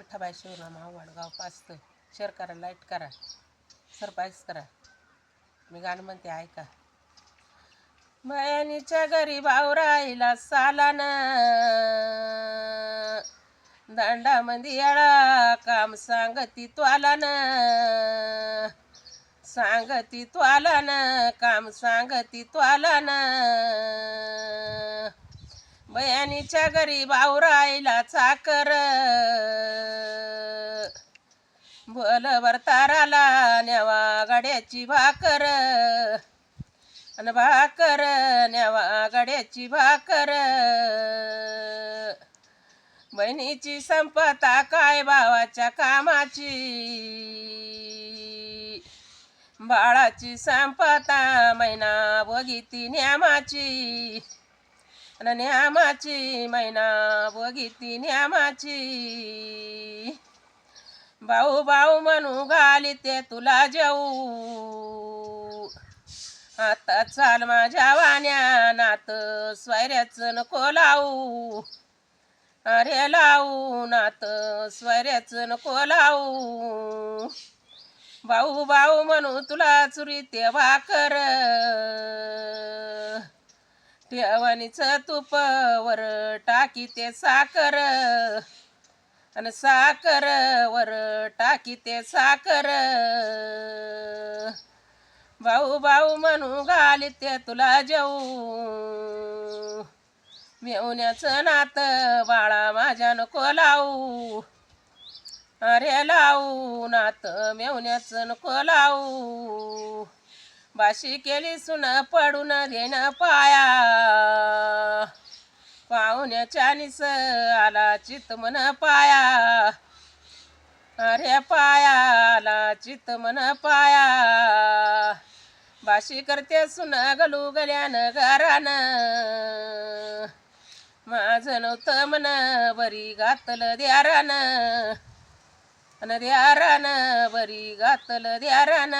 विठाबाई शिवराम आव्हाड पाच शेअर करा लाइट करा सरप्राईज करा. मी गाणं म्हणते ऐका. बयानीच्या घरी भाऊ राहिला सालान. दांडामंदी याळा काम सांगती त्वालान सांगती त्वालान काम सांगती त्वालान बयानीच्या घरी भावराईला चाकर. बोलवर ताराला न्यावा गाड्याची भाकर. अन भाकर न्यावा गाड्याची भाकर. बहिणीची संपता काय भावाच्या कामाची? बाळाची संपता मैना बघिती न्यामाची. आणि न्यामाची मैना बघिती न्यामाची भाऊ भाऊ म्हणू घाली ते तुला जाऊ. आता चाल माझ्या वाण्या नात स्वैऱ्याचं नको लावू. अरे लावू नात स्वैऱ्याचं नको लावू. भाऊ भाऊ म्हणू तुला चुरी ते भाकर ठेवणीच तूप वर टाकी ते साखर. आणि साखर वर टाकी ते साखर. भाऊ भाऊ म्हणू घाली ते तुला जाऊ. मेवण्याचं नात बाळा माझ्या नको लावू. अरे लावू नात मेवण्याचं नको लावू. बाशी केली सुन पडून देण पाया. पाहुण्याच्या निस आला चित मन पाया. अरे पाया आला चित मन पाया. बाशी करते सुन गलू गल्यानं घरान. माझं नव्हतं मन बरी घातलं द्यारान. अन द्यारानं बरी घातलं द्यारान.